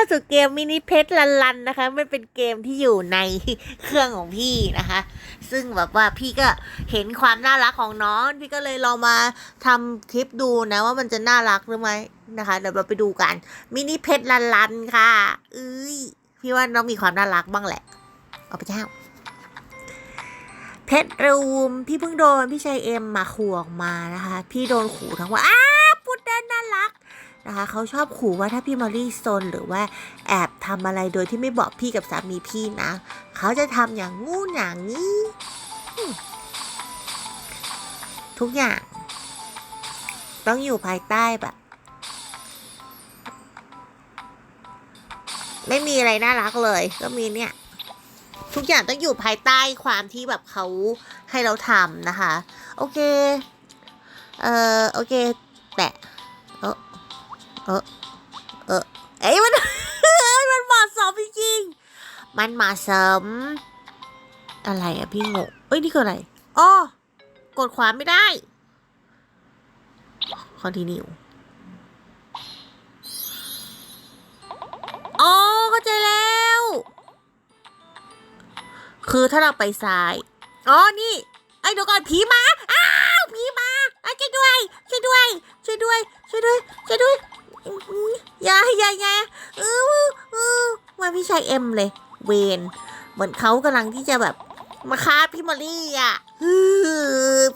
าสู่เกมมินิเพชรลันลันนะคะ มันเป็นเกมที่อยู่ในเครื่องของพี่นะคะ ซึ่งแบบว่าพี่ก็เห็นความน่ารักของน้อง พี่ก็เลยลองมาทำคลิปดูนะว่ามันจะน่ารักหรือไม่นะคะ เดี๋ยวเราไปดูกันมินิเพชรลันลันค่ะเอ้ยพี่ว่าน้องมีความน่ารักบ้างแหละ เอาไปเจ้าเพชรรูมพี่เพิ่งโดนพี่ชายเอ็มมาขู่ออกมานะคะ พี่โดนขู่ทั้งว่าอ้าพุดเดิน นะคะเขาชอบขู่ว่าถ้าพี่มารีซนหรือว่าแอบทำอะไรโดยที่ไม่บอกพี่กับสามีพี่นะเขาจะทำอย่างงู้นอย่างนี้ ทุกอย่าง ต้องอยู่ภายใต้แบบ ไม่มีอะไรน่ารักเลย ก็มีเนี่ย ทุกอย่างต้องอยู่ภายใต้ความที่แบบเขาให้เราทำนะคะ โอเค เอ่อ โอเค แตะ ออเออเอ้ยมันมันเหมาะสมจริงๆมันเหมาะสม อะไรอะพี่งงเอ้ยนี่คืออะไรอ๋อกดขวาไม่ได้ continue อ๋อเข้าใจแล้ว คือถ้าเราไปซ้าย อ๋อ นี่ ไอ้เดี๋ยวก่อนผีมา อ้าว ผีมาช่วยด้วย ช่วยด้วย ช่วยด้วย ช่วยด้วย ช่วยด้วย อย่าอย่าอย่าเออเออมาพี่ชายเอ็มเลย เวนเหมือนเขากำลังที่จะแบบ มาฆ่าพี่มอลลี่อะ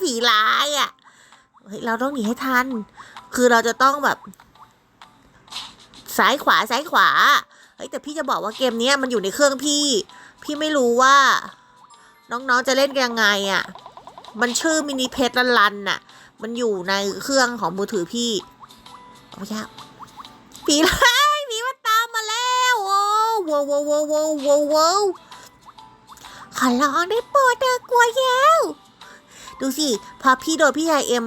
ผีร้ายอะเฮ้ยเราต้องหนีให้ทัน คือเราจะต้องแบบ ซ้ายขวาซ้ายขวา เฮ้ยแต่พี่จะบอกว่าเกมนี้มันอยู่ในเครื่องพี่ พี่ไม่รู้ว่า น้องๆจะเล่นกันยังไงอะ่ะ มันชื่อมินิเพชรลันลันน่ะ มันอยู่ในเครื่องของมือถือพี่เอาไปยาก ผีร้ายผีมันตามมาแล้วโอ้ว้าวว้าวว้าวว้าวว้าวว้าวขอร้องได้โปรดเธอกลัวแล้วดูสิพอพี่โดนพี่ชายเอ็ม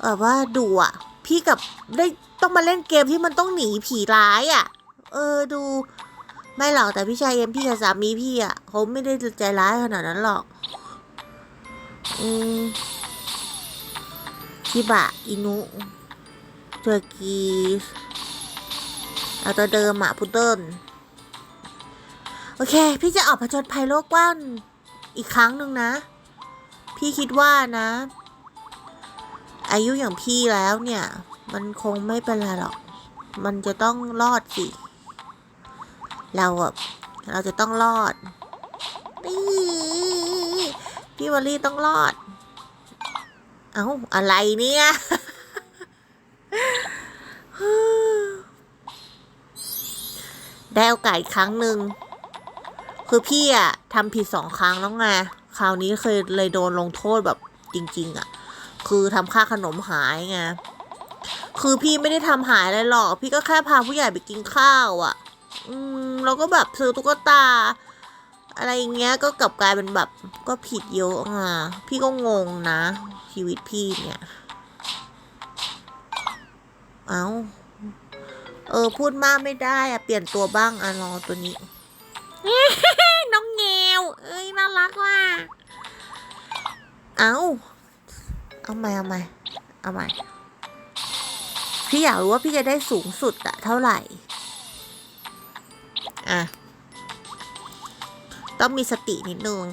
เออว่าดูอะ พี่กับได้ต้องมาเล่นเกมที่มันต้องหนีผีร้ายอะ เออดูไม่หรอกแต่พี่ชายเอ็มพี่กับสามีพี่อะเขาไม่ได้ใจร้ายขนาดนั้นหรอก อืมชิบะ อินุเทอร์กี เอาตัวเดิมอะพุดเดิ้ลโอเค พี่จะออกผจญภัยโลกกว้างอีกครั้งหนึ่งนะ พี่คิดว่านะ อายุอย่างพี่แล้วเนี่ย มันคงไม่เป็นไรหรอก มันจะต้องรอดสิ เราอะเราจะต้องรอดนี่พี่วอลลี่ต้องรอด เอ้า อะไรเนี่ย ได้ โอกาสอีกครั้งหนึ่ง คือพี่อะทำผิดสองครั้งแล้วไง คราวนี้เคยเลยโดนลงโทษแบบจริง ๆอะคือทำค่าขนมหายไง คือพี่ไม่ได้ทำหายอะไรหรอก พี่ก็แค่พาผู้ใหญ่ไปกินข้าวอะอืมเราก็แบบซื้อตุ๊กตา อะไรอย่างเงี้ย ก็กลับกลายเป็นแบบก็ผิดเยอะอะพี่ก็งงนะ ชีวิตพี่เนี่ย เอา เออ พูดมากไม่ได้อะเปลี่ยนตัวบ้างอะรอตัวนี้ น้องเงวเอ้ยน่ารักว่ะเอาเอาใหม่เอาใหม่เอาใหม่พี่อยากรู้ว่าพี่จะได้สูงสุดอะเท่าไหร่ อะ ต้องมีสตินิดนึง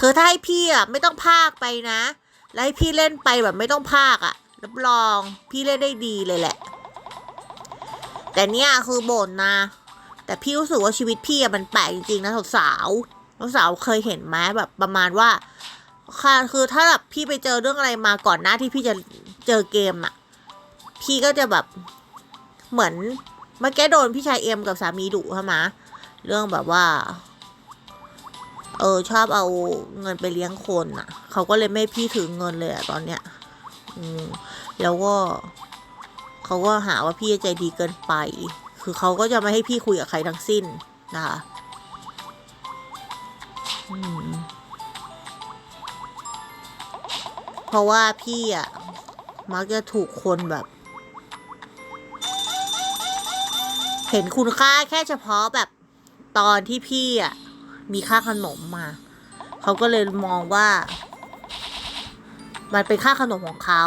คือถ้าให้พี่อะไม่ต้องพากไปนะ แล้วให้พี่เล่นไปแบบไม่ต้องพากอะรับรองพี่เล่นได้ดีเลยแหละ แต่เนี่ยคือบ่นนะ แต่พี่รู้สึกว่าชีวิตพี่อะมันแปลกจริงๆนะสาวๆสาวเคยเห็นไหมแบบประมาณว่า ค่ะคือถ้าแบบพี่ไปเจอเรื่องอะไรมาก่อนหน้าที่พี่จะเจอเกมอะพี่ก็จะแบบเหมือนเมื่อกี้โดนพี่ชายเอ็มกับสามีดุใช่ไหมเรื่องแบบว่า เออชอบเอาเงินไปเลี้ยงคนอะเขาก็เลยไม่พี่ถือเงินเลยอะตอนเนี้ย อืมแล้วก็ เขาก็หาว่าพี่ใจดีเกินไป คือเขาก็จะไม่ให้พี่คุยกับใครทั้งสิ้นนะคะเพราะว่าพี่อะมักจะถูกคนแบบ เห็นคุณค่าแค่เฉพาะแบบตอนที่พี่อะมีค่าขนมมา เขาก็เลยมองว่า มันเป็นค่าขนมของเขา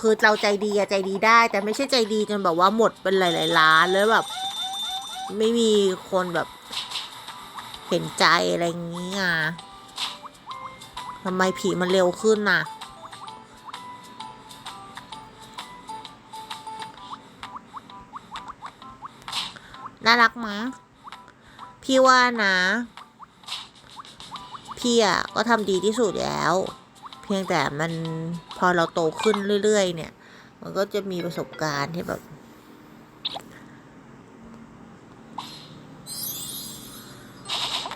คือเราใจดีอะใจดีได้ แต่ไม่ใช่ใจดีจนแบบว่าหมดเป็นหลายๆล้านแล้วแบบ ไม่มีคนแบบ เห็นใจอะไรอย่างนี้อะทำไมผีมันเร็วขึ้นน่ะน่ารักมั้ยพี่ว่านะ พี่อะก็ทำดีที่สุดแล้ว เพียงแต่มันพอเราโตขึ้นเรื่อยๆ เนี่ย มันก็จะมีประสบการณ์ที่แบบ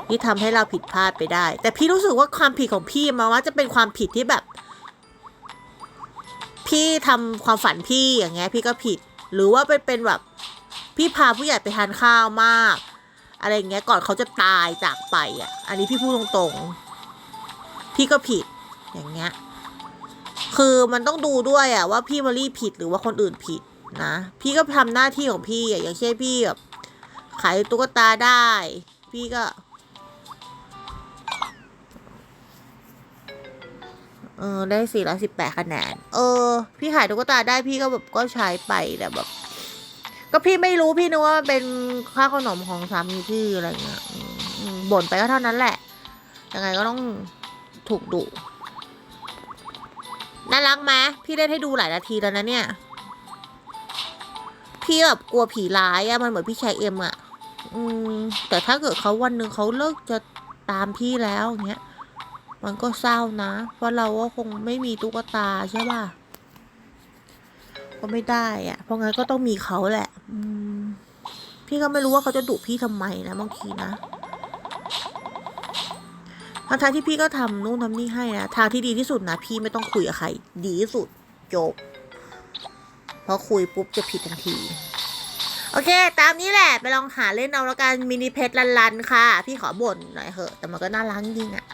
ที่ทำให้เราผิดพลาดไปได้ แต่พี่รู้สึกว่าความผิดของพี่มาว่าจะเป็นความผิดที่แบบ พี่ทำความฝันพี่อย่างเงี้ย พี่ก็ผิด หรือว่าเป็นเป็นแบบ พี่พาผู้ใหญ่ไปทานข้าวมาก อะไรอย่างเงี้ยก่อนเขาจะตายจากไปอะ อันนี้พี่พูดตรงๆ พี่ก็ผิด อย่างเงี้ย คือมันต้องดูด้วยอะว่าพี่มารีผิดหรือว่าคนอื่นผิดนะ พี่ก็ทำหน้าที่ของพี่อะอย่างเช่นพี่แบบขายตุ๊กตาได้ พี่ก็ เออได้สี่ร้อยสิบแปดคะแนน เออ พี่ขายตุ๊กตาได้พี่ก็แบบก็ใช้ไปแต่แบบ ก็พี่ไม่รู้พี่นึกว่ามันเป็นค่าขนมของสามีพี่อะไรเงี้ยบ่นไปก็เท่านั้นแหละยังไงก็ต้องถูกดุ น่ารักไหมพี่เล่นให้ดูหลายนาทีแล้วนะเนี่ย พี่แบบกลัวผีร้ายอะมันเหมือนพี่ชายเอ็มอะอืมแต่ถ้าเกิดเขาวันหนึ่งเขาเลิกจะตามพี่แล้วเงี้ย มันก็เศร้านะ เพราะเราก็คงไม่มีตุ๊กตาใช่ป่ะ ก็ไม่ได้อะเพราะงั้นก็ต้องมีเขาแหละ อืมพี่ก็ไม่รู้ว่าเขาจะดุพี่ทำไมนะบางทีนะ ทางที่พี่ก็ทำนู่นทำนี่ให้นะทางที่ดีที่สุดนะพี่ไม่ต้องคุยกับใคร ดีที่สุดจบเพราะคุยปุ๊บจะผิดทันที โอเค ตามนี้แหละ ไปลองหาเล่นเอาแล้วกันมินิเพชรลันๆค่ะ พี่ขอบ่นหน่อยเหอะ แต่มันก็น่ารักจริงอะ่ะ